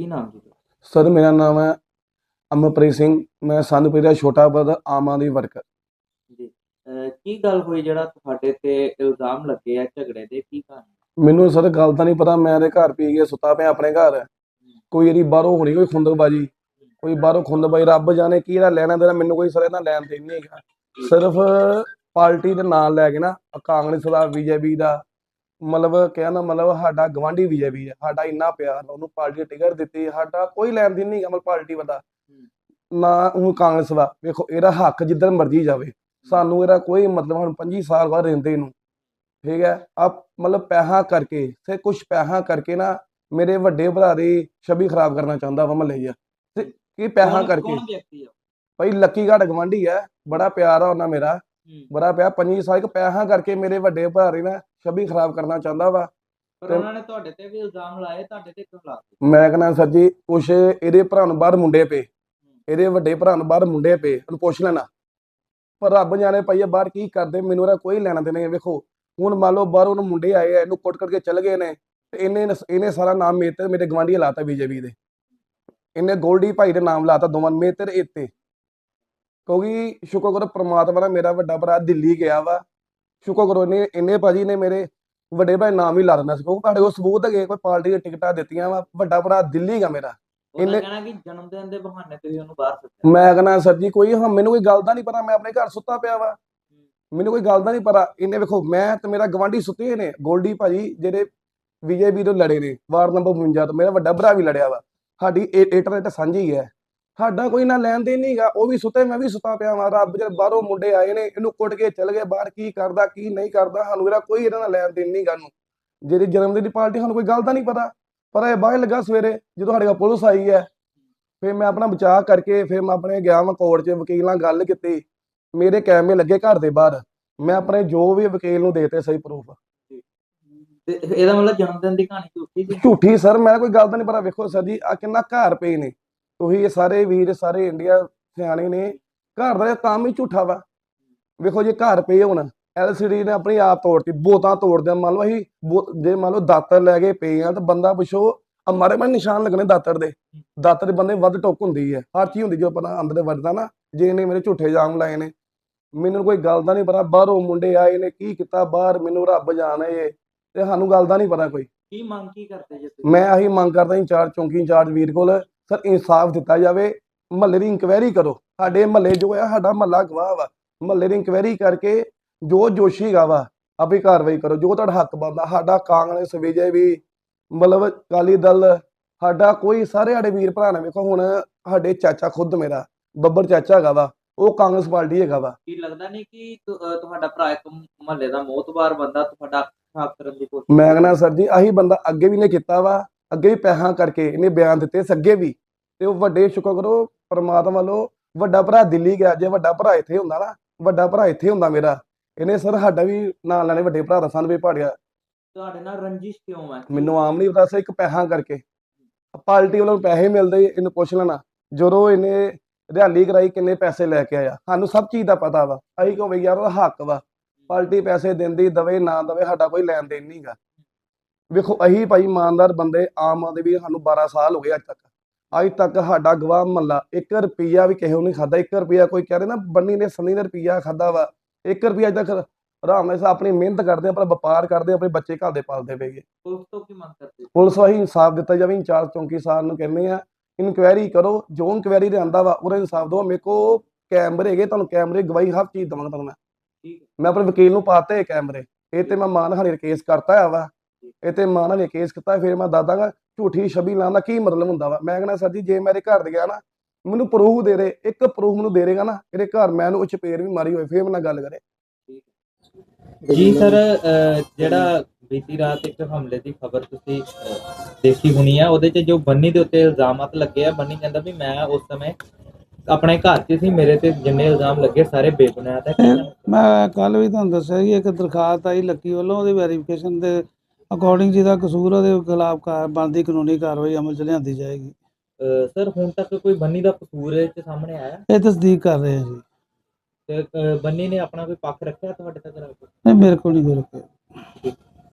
ਕੀ ਨਾਮ ਜੀ ਸਰ ਮੇਰਾ ਨਾਮ ਹੈ ਅਮਰਪ੍ਰੀਤ ਸਿੰਘ। ਮੈਂ ਸੰਧਪੁਰ ਦਾ ਛੋਟਾ ਬ੍ਰਦਰ ਆਮ ਆਦਮੀ ਵਰਕਰ। ਜੀ ਕੀ ਗੱਲ ਹੋਈ ਜਿਹੜਾ ਤੁਹਾਡੇ ਤੇ ਇਲਜ਼ਾਮ ਲੱਗੇ ਆ ਝਗੜੇ ਦੇ? ਕੀ ਕਾਰਨ? ਮੈਨੂੰ ਸਰ ਗੱਲ ਤਾਂ ਨਹੀਂ ਪਤਾ। ਮੈਂ ਦੇ ਘਰ ਪੀ ਕੇ ਸੁੱਤਾ ਪਿਆ ਆਪਣੇ ਘਰ। ਕੋਈ ਇਹਦੀ ਬਾਹਰੋਂ ਹੋਣੀ ਕੋਈ ਖੁੰਦਕਬਾਜੀ। ਕੋਈ ਬਾਹਰੋਂ ਖੁੰਦਕਬਾਜੀ। ਰੱਬ ਜਾਣੇ ਕੀ ਇਹਦਾ ਲੈਣਾ ਦੇਣਾ ਮੈਨੂੰ ਕੋਈ ਸਰ ਇਹਦਾ ਲੈਣ ਦੇਣ ਨਹੀਂ ਹੈਗਾ। ਸਿਰਫ ਪਾਰਟੀ ਦੇ ਨਾਂ ਲੈ ਕੇ ਨਾ ਕਾਂਗਰਸ ਦਾ ਬੀਜੇਪੀ ਦਾ ਮਤਲਬ ਕਹਿਣਾ ਮਤਲਬ ਸਾਡਾ ਗਵਾਂਢੀ ਬੀਜੇਪੀ ਹੈ ਸਾਡਾ ਇੰਨਾ ਪਿਆਰ ਉਹਨੂੰ ਪਾਰਟੀ ਟਿਕਟ ਦਿੱਤੀ ਸਾਡਾ ਕੋਈ ਲੈਣ ਦੇਣ ਨਹੀਂ ਮਤਲਬ ਪਾਰਟੀ ਬੰਦਾ ਨਾ ਉਹ ਕਾਂਗਰਸ ਦਾ ਵੇਖੋ ਇਹਦਾ ਹੱਕ ਜਿੱਧਰ ਮਰਜ਼ੀ ਜਾਵੇ। ਸਾਨੂੰ ਇਹਦਾ ਕੋਈ ਮਤਲਬ ਹੁਣ 25 ਸਾਲ ਬਾਅਦ ਰਹਿੰਦੇ ਨੂੰ ਠੀਕ ਹੈ? ਆ ਮਤਲਬ ਪੈਸਾ ਕਰਕੇ ਤੇ ਕੁਝ ਪੈਸਾ ਕਰਕੇ ਨਾ ਮੇਰੇ ਵੱਡੇ ਭਰਾ ਦੀ ਛਵੀ ਖਰਾਬ ਕਰਨਾ ਚਾਹੁੰਦਾ ਵਾ ਮਹੱਲੇ ਤੇ ਕੀ ਪੈਸਾ ਕਰਕੇ। ਭਾਈ ਲੱਕੀ ਘਾਟ ਗਵਾਂਢੀ ਹੈ ਬੜਾ ਪਿਆਰ ਆ ਉਹਨਾਂ ਮੇਰਾ। ਬੜਾ ਪਿਆਰ 25 ਸਾਲ ਇੱਕ ਪੈਸਾ ਕਰਕੇ ਮੇਰੇ ਵੱਡੇ ਭਰਾ ਦੀ ਨਾ ਛਵੀ ਖਰਾਬ ਕਰਨਾ ਚਾਹੁੰਦਾ ਵਾ। ਪਰ ਉਹਨਾਂ ਨੇ ਤੁਹਾਡੇ ਤੇ ਵੀ ਇਲਜ਼ਾਮ ਲਾਏ ਤੁਹਾਡੇ ਤੇ ਕਿਉਂ ਲਾਤੇ ਮੈਂ ਕਹਿੰਦਾ ਸਰ ਜੀ ਕੁਛ ਇਹਦੇ ਭਰਾ ਨੂੰ ਬਾਹਰ ਮੁੰਡੇ ਪਏ। ਇਹਦੇ ਵੱਡੇ ਭਰਾ ਨੂੰ ਬਾਹਰ ਮੁੰਡੇ ਪਏ ਉਹਨੂੰ ਪੁੱਛ ਲੈਣਾ। ਪਰ ਰੱਬ ਜਾਣੇ ਪਈਏ ਬਾਹਰ ਕੀ ਕਰਦੇ ਮੈਨੂੰ ਉਹਦਾ ਕੋਈ ਲੈਣਾ ਦੇਣਾ ਨਹੀਂ ਵੇਖੋ। ਹੁਣ ਮੰਨ ਲਓ ਬਾਹਰੋਂ ਉਹਨੂੰ ਮੁੰਡੇ ਆਏ ਆ ਇਹਨੂੰ ਕੁੱਟ ਕਰਕੇ ਚਲ ਗਏ ਨੇ ਤੇ ਇਹਨੇ ਇਹਨੇ ਸਾਰਾ ਨਾਮ ਮੇਰੇ ਤੇ ਮੇਰੇ ਗਵਾਂਢੀ ਲਾਤਾ ਬੀਜੇਪੀ ਦੇ। ਇਹਨੇ ਗੋਲਡੀ ਭਾਈ ਦੇ ਨਾਮ ਲਾਤਾ ਦੋਵਾਂ ਮੇਰੇ ਤੇ ਤੇ ਇੱਥੇ ਕਿਉਂਕਿ ਸ਼ੁਕਰ ਕਰੋ ਪ੍ਰਮਾਤਮਾ ਦਾ ਮੇਰਾ ਵੱਡਾ ਭਰਾ ਦਿੱਲੀ ਗਿਆ ਵਾ। ਸ਼ੁਕਰ ਕਰੋ ਇਹਨੇ ਇਹਨੇ ਭਾਜੀ ਨੇ ਮੇਰੇ ਵੱਡੇ ਭਾਈ ਨਾਮ ਹੀ ਲਾ ਦਿੰਦਾ ਸੀ। ਕਿਉਂਕਿ ਤੁਹਾਡੇ ਕੋਲ ਸਬੂਤ ਹੈਗੇ ਕੋਈ ਪਾਰਟੀ ਦੀਆਂ ਟਿਕਟਾਂ ਦਿੱਤੀਆਂ ਵਾ ਵੱਡਾ ਭਰਾ ਦਿੱਲੀ ਗਾ ਮੇਰਾ। ਇਹਨੇ- ਕਹਿਣਾ ਕਿ ਜਨਮ ਦਿਨ ਦੇ ਬਹਾਨੇ ਤੁਸੀਂ ਉਹਨੂੰ ਬਾਹਰ ਸੱਦਿਆ ਮੈਂ ਕਹਿੰਦਾ ਸਰ ਜੀ ਕੋਈ ਹਾਂ ਮੈਨੂੰ ਕੋਈ ਗੱਲ ਦਾ ਨਹੀਂ ਪਤਾ ਮੈਂ ਆਪਣੇ ਘਰ ਸੁੱਤਾ ਪਿਆ ਵਾ। ਮੈਨੂੰ ਕੋਈ ਗੱਲ ਦਾ ਨਹੀਂ ਪਤਾ। ਇਹਨੇ ਵੇਖੋ ਮੈਂ ਤੇ ਮੇਰਾ ਗਵਾਂਢੀ ਸੁੱਤੇ ਹੋਏ ਨੇ ਗੋਲਡੀ ਭਾਜੀ ਜਿਹੜੇ ਬੀਜੇਪੀ ਤੋਂ ਲੜੇ ਨੇ ਵਾਰਡ ਨੰਬਰ 52 ਤੋਂ ਮੇਰਾ ਵੱਡਾ ਭਰਾ ਵੀ ਲੜਿਆ ਵਾ। ਸਾਡੀ ਇੰਟਰਨੈਟ ਸਾਂਝੀ ਹੈ। ਸਾਡਾ ਕੋਈ ਨਾ ਲੈਣ ਦੇਣ ਨਹੀਂਗਾ ਉਹ ਵੀ ਸੁੱਤੇ ਮੈਂ ਵੀ ਸੁੱਤਾ ਪਿਆ ਵਾਂ ਰੱਬ ਜਦ ਬਾਹਰੋਂ ਮੁੰਡੇ ਆਏ ਨੇ ਇਹਨੂੰ ਕੁੱਟ ਕੇ ਚਲ ਗਏ ਬਾਹਰ ਕੀ ਕਰਦਾ ਕੀ ਨਹੀਂ ਕਰਦਾ ਸਾਨੂੰ ਇਹਦਾ ਕੋਈ ਇਹਦਾ ਨਾਲ ਲੈਣ ਦੇਣ ਨਹੀਂਗਾ ਨੂੰ ਜਿਹੜੀ ਜਨਮ ਦਿਨ ਦੀ ਪਾਰਟੀ ਸਾਨੂੰ ਕੋਈ ਗੱਲ ਦਾ ਨਹੀਂ ਪਤਾ ਪਰ ਇਹ ਬਾਹਰ ਲੱਗਾ ਸਵੇਰੇ ਜਦੋਂ ਸਾਡੇ ਕੋਲ ਪੁਲਿਸ ਆਈ ਹੈ ਫਿਰ ਮੈਂ ਆਪਣਾ ਬਚਾਅ ਕਰਕੇ ਫਿਰ ਮੈਂ ਆਪਣੇ ਗਿਆ ਮੈਂ ਕੋਰਟ 'ਚ ਵਕੀਲ ਨਾਲ ਗੱਲ ਕੀਤੀ ਮੇਰੇ ਕੈਮਰੇ ਲੱਗੇ ਘਰ ਦੇ ਬਾਹਰ ਮੈਂ ਆਪਣੇ ਜੋ ਵੀ ਵਕੀਲ ਨੂੰ ਦੇਤੇ ਸਹੀ ਪ੍ਰੂਫ ਤੇ ਇਹਦਾ ਮਤਲਬ ਜਨਮ ਦਿਨ ਦੀ ਕਹਾਣੀ ਝੂਠੀ ਸੀ? ਝੂਠੀ ਸਰ ਮੈਂ ਕੋਈ ਗੱਲ ਤਾਂ ਨਹੀਂ ਪਤਾ ਵੇਖੋ ਸਰ ਜੀ ਆ ਕਿੰਨਾ ਘਰ ਪਏ ਨੇ। ਇਹ ਸਾਰੇ ਵੀਰ ਸਾਰੇ ਇੰਡੀਆ ਸਿਆਣੇ ਨੇ। ਘਰ ਦਾ ਕੰਮ ਹੀ ਝੂਠਾ ਵਾ। ਵੇਖੋ ਜੇ ਘਰ ਪਏ ਹੁਣ ਐਲਸੀਡੀ ਨੇ ਆਪਣੀ ਆਪ ਤੋੜਤੀ ਬੋਤਾਂ ਤੋੜਦੇ ਮੰਨ ਲਓ ਅਸੀਂ ਜੇ ਮੰਨ ਲਓ ਦਾਤਰ ਲੈ ਕੇ ਪਏ ਆ ਤਾਂ ਬੰਦਾ ਪੁੱਛੋ ਅਮਾਰੇ ਮੈਂ ਨਿਸ਼ਾਨ ਲੱਗਣੇ ਦਾਤਰ ਦੇ। ਦਾਤਰ ਦੇ ਬੰਦੇ ਵੱਧ ਟੁੱਕ ਹੁੰਦੀ ਹੈ। ਹਰ ਚੀਜ਼ ਹੁੰਦੀ ਜੋ ਆਪਣਾ ਅੰਦਰ ਦੇ ਵੱਜਦਾ ਨਾ ਜੇ ਇਹਨੇ ਮੇਰੇ ਝੂਠੇ ਜਾਮ ਲਾਏ ਨੇ। ਮੈਨੂੰ ਕੋਈ ਗੱਲ ਦਾ ਨਹੀਂ ਪਤਾ ਬਾਹਰੋਂ ਮੁੰਡੇ ਆਏ ਨੇ ਕੀ ਕੀਤਾ ਬਾਹਰ ਮੈਨੂੰ ਰੱਬ ਜਾਣੇ ਤੇ ਸਾਨੂੰ ਗੱਲ ਦਾ ਨਹੀਂ ਪਤਾ ਕੋਈ। ਕੀ ਮੰਗ ਕੀ ਕਰਦੇ ਜੇ ਮੈਂ ਆਹੀ ਮੰਗ ਕਰਦਾ ਇੰਚਾਰਜ ਚੌਂਕੀ ਇੰਚਾਰਜ ਵੀਰ ਕੋਲ। ਸਰ ਇਨਸਾਫ ਦਿੱਤਾ ਜਾਵੇ ਮਹੱਲੇ ਦੀ ਇਨਕੁਆਇਰੀ ਕਰੋ। ਸਾਡੇ ਮਹੱਲੇ ਜੋ ਹੈ ਸਾਡਾ ਮਹੱਲਾ ਗਵਾਹ ਵਾ। ਮਹੱਲੇ ਦੀ ਇਨਕੁਆਇਰੀ ਕਰਕੇ ਜੋ ਦੋਸ਼ੀ ਗਾ ਵਾ ਆਪੇ ਕਾਰਵਾਈ ਕਰੋ। ਜੋ ਤੁਹਾਡਾ ਹੱਕ ਬਣਦਾ ਸਾਡਾ ਕਾਂਗਰਸ ਵਿਜੇ ਵੀ ਮਤਲਬ ਅਕਾਲੀ ਦਲ ਸਾਡਾ ਕੋਈ ਸਾਰੇ ਸਾਡੇ ਵੀਰ ਭਰਾ ਨੇ ਵੇਖੋ ਹੁਣ ਸਾਡੇ ਚਾਚਾ ਖੁਦ ਮੇਰਾ ਬੱਬਰ ਚਾਚਾ ਹੈਗਾ ਵਾ ਉਹ ਕਾਂਗਰਸ ਪਾਰਟੀ ਹੈਗਾ ਵਾ। ਕੀ ਲੱਗਦਾ ਨਹੀਂ ਕਿ ਤੁਹਾਡਾ ਭਰਾ ਇੱਕ ਮਹੱਲੇ ਦਾ ਮੋਤਬਾਰ ਬੰਦਾ ਤੁਹਾਡਾ ਖਰਾਬ ਕਰਨ ਦੀ ਕੋਸ਼ਿਸ਼ ਮੈਂ ਕਹਿੰਦਾ ਸਰ ਜੀ ਆਹੀ ਬੰਦਾ ਅੱਗੇ ਵੀ ਨੇ ਕੀਤਾ ਵਾ। ਅੱਗੇ ਵੀ ਪੈਸਾ ਕਰਕੇ ਇਹਨੇ ਬਿਆਨ ਦਿੱਤੇ ਸੀ ਅੱਗੇ ਵੀ ਤੇ ਉਹ ਵੱਡੇ ਸ਼ੁਕਰ ਕਰੋ ਪ੍ਰਮਾਤਮਾ ਵੱਲੋਂ ਵੱਡਾ ਭਰਾ ਦਿੱਲੀ ਗਿਆ ਜੇ ਵੱਡਾ ਭਰਾ ਇੱਥੇ ਹੁੰਦਾ ਨਾ ਵੱਡਾ ਭਰਾ ਇੱਥੇ ਹੁੰਦਾ ਮੇਰਾ ਇਹਨੇ ਸਰ ਸਾਡਾ ਵੀ ਨਾਂ ਲੈਣੇ ਵੱਡੇ ਭਰਾ ਦਾ ਸਾਨੂੰ ਵੀ ਪਾੜਿਆ। ਤੁਹਾਡੇ ਨਾਲ ਰੰਜਿਸ਼ ਕਿਉਂ ਹੈ ਮੈਨੂੰ ਆਮ ਨਹੀਂ ਪਤਾ ਸੀ ਇੱਕ ਪੈਸਾ ਕਰਕੇ। ਪਾਰਟੀ ਵੱਲੋਂ ਪੈਸੇ ਮਿਲਦੇ ਇਹਨੂੰ ਪੁੱਛ ਲੈਣਾ ਜਦੋਂ ਇਹਨੇ ਰੈਲੀ ਕਰਾਈ ਕਿੰਨੇ ਪੈਸੇ ਲੈ ਕੇ ਆਇਆ ਸਾਨੂੰ ਸਭ ਚੀਜ਼ ਦਾ ਪਤਾ ਵਾ ਅਸੀਂ ਕਹੋ ਵੀ ਯਾਰ ਉਹਦਾ ਹੱਕ ਵਾ। ਪਾਰਟੀ ਪੈਸੇ ਦਿੰਦੀ ਦਵੇ ਨਾ ਦਵੇ ਸਾਡਾ ਕੋਈ ਲੈਣ ਦੇਣ ਨਹੀਂਗਾ ਵੇਖੋ ਅਹੀ ਭਾਈ ਇਮਾਨਦਾਰ ਬੰਦੇ ਆਮ ਆਦਮੀ ਵੀ ਸਾਨੂੰ 12 ਸਾਲ ਹੋ ਗਏ ਅੱਜ ਤੱਕ। ਅੱਜ ਤੱਕ ਸਾਡਾ ਗਵਾਹ ਮਹੱਲਾ 1 ਰੁਪਿਆ ਵੀ ਕਿਸੇ ਨੂੰ ਨਹੀਂ ਖਾਦਾ 1 ਰੁਪਿਆ ਕੋਈ ਕਹਿੰਦੇ ਨਾ ਬੰਨੀ ਨੇ ਸੰਨੀ ਨੇ ਰੁਪਿਆ ਖਾਦਾ ਵਾ। 1 ਰੁਪਿਆ ਅੱਜ ਤੱਕ ਆਰਾਮ ਨਾਲ ਆਪਣੀ ਮਿਹਨਤ ਕਰਦੇ ਆ, ਆਪਣਾ ਵਪਾਰ ਕਰਦੇ ਆ, ਆਪਣੇ ਬੱਚੇ ਘਰ ਦੇ ਪਾਲਦੇ ਪਏਗੇ ਪੁਲਿਸ ਤੋਂ ਕੀ ਮੰਗ ਕਰਦੇ? ਪੁਲਿਸ ਵਾਹੀ ਇਨਸਾਫ ਦਿੱਤਾ ਜਾਵੇ ਇੰਚਾਰਜ ਚੌਂਕੀ ਸਾਹਿਬ ਨੂੰ ਕਹਿੰਦੇ ਆ ਇਨਕੁਆਇਰੀ ਕਰੋ ਜੋ ਇਨਕੁਆਇਰੀ ਦੇ ਆਂਦਾ ਵਾ ਉਹਦਾ ਇਨਸਾਫ ਦਿਓ। ਮੇਰੇ ਕੋ ਕੈਮਰੇ ਹੈਗੇ ਤੁਹਾਨੂੰ ਕੈਮਰੇ ਗਵਾਹੀ ਹਰ ਚੀਜ਼ ਦਵਾਂਗਾ ਤੁਹਾਨੂੰ ਮੈਂ। ਮੈਂ ਆਪਣੇ ਵਕੀਲ ਨੂੰ ਪਾਤੇ ਕੈਮਰੇ। ਇਹ ਤੇ ਮੈਂ ਮਾਨਹਾਨੀ ਦਾ ਕੇਸ ਕਰਤਾ ਆ ਵਾ। ਇਹ ਤੇ ਮਾਨਹਾਨੀ ਦਾ ਕੇਸ ਕੀਤਾ ਫਿਰ ਮੈਂ ਦੱਸ ਦਾਂਗਾ ਝੂਠੀ ਛਬੀ ਲਾਉਣ ਦਾ ਕੀ ਮਤਲਬ ਹੁੰਦਾ ਵਾ? ਮੈਂ ਕਹਿੰਦਾ ਸਰ ਜੀ ਜੇ ਮੇਰੇ ਘਰ ਦੇ ਗਿਆ ਨਾ ਮੈਨੂੰ ਪ੍ਰੂਫ ਦੇ ਦੇ ਇੱਕ ਪ੍ਰੂਫ ਮੈਨੂੰ ਦੇ ਦੇਗਾ ਨਾ ਇਹਦੇ ਘਰ ਮੈਂ ਉਹਨੂੰ ਚਪੇੜ ਵੀ ਮਾਰੀ ਹੋਏ ਫਿਰ ਨਾਲ ਗੱਲ ਕਰੇ। ਜੀ ਸਰ ਜਿਹੜਾ ਬੀਤੀ ਰਾਤ ਇੱਕ ਹਮਲੇ ਦੀ ਖਬਰ ਤੁਸੀਂ ਦੇਖੀ ਹੋਣੀ ਆ ਉਹਦੇ 'ਚ ਜੋ ਬੰਨੀ ਦੇ ਉੱਤੇ ਇਲਜ਼ਾਮਤ ਲੱਗੇ ਆ ਬੰਨੀ ਕਹਿੰਦਾ ਵੀ ਮੈਂ ਉਸ ਸਮੇਂ ਆਪਣੇ ਘਰ 'ਚ ਸੀ ਮੇਰੇ ਤੇ ਜਿੰਨੇ ਇਲਜ਼ਾਮ ਲੱਗੇ ਸਾਰੇ ਬੇਬੁਨਿਆਦ ਹੈ ਮੈਂ ਕੱਲ ਵੀ ਤੁਹਾਨੂੰ ਦੱਸਿਆ ਕਿ ਇੱਕ ਦਰਖਾਸਤ ਆਈ ਲੱਕੀ ਵੱਲੋਂ ਉਹਦੀ ਵੈਰੀਫਿਕੇਸ਼ਨ ਦੇ ਅਕੋਰਡਿੰਗ ਜਿਹਦਾ ਕਸੂਰ ਉਹਦੇ ਖਿਲਾਫ ਕਾਰ ਬਣਦੀ ਕਾਨੂੰਨੀ ਕਾਰਵਾਈ ਅਮਲ ਚ ਲਿਆਂਦੀ ਜਾਏਗੀ। ਸਰ ਹੁਣ ਤੱਕ ਕੋਈ ਬੰਨੀ ਦਾ ਕਸੂਰ ਇਹ 'ਚ ਸਾਹਮਣੇ ਆਇਆ? ਇਹ ਤਸਦੀਕ ਕਰ ਰਹੇ ਹਾਂ ਜੀ। ਤੇ ਬੰਨੀ ਨੇ ਆਪਣਾ ਕੋਈ ਪੱਖ ਰੱਖਿਆ ਤੁਹਾਡੇ ਤੱਕ? ਨਹੀਂ ਮੇਰੇ ਕੋਲ ਨਹੀਂ ਕੋਈ ਰੁਕਿਆ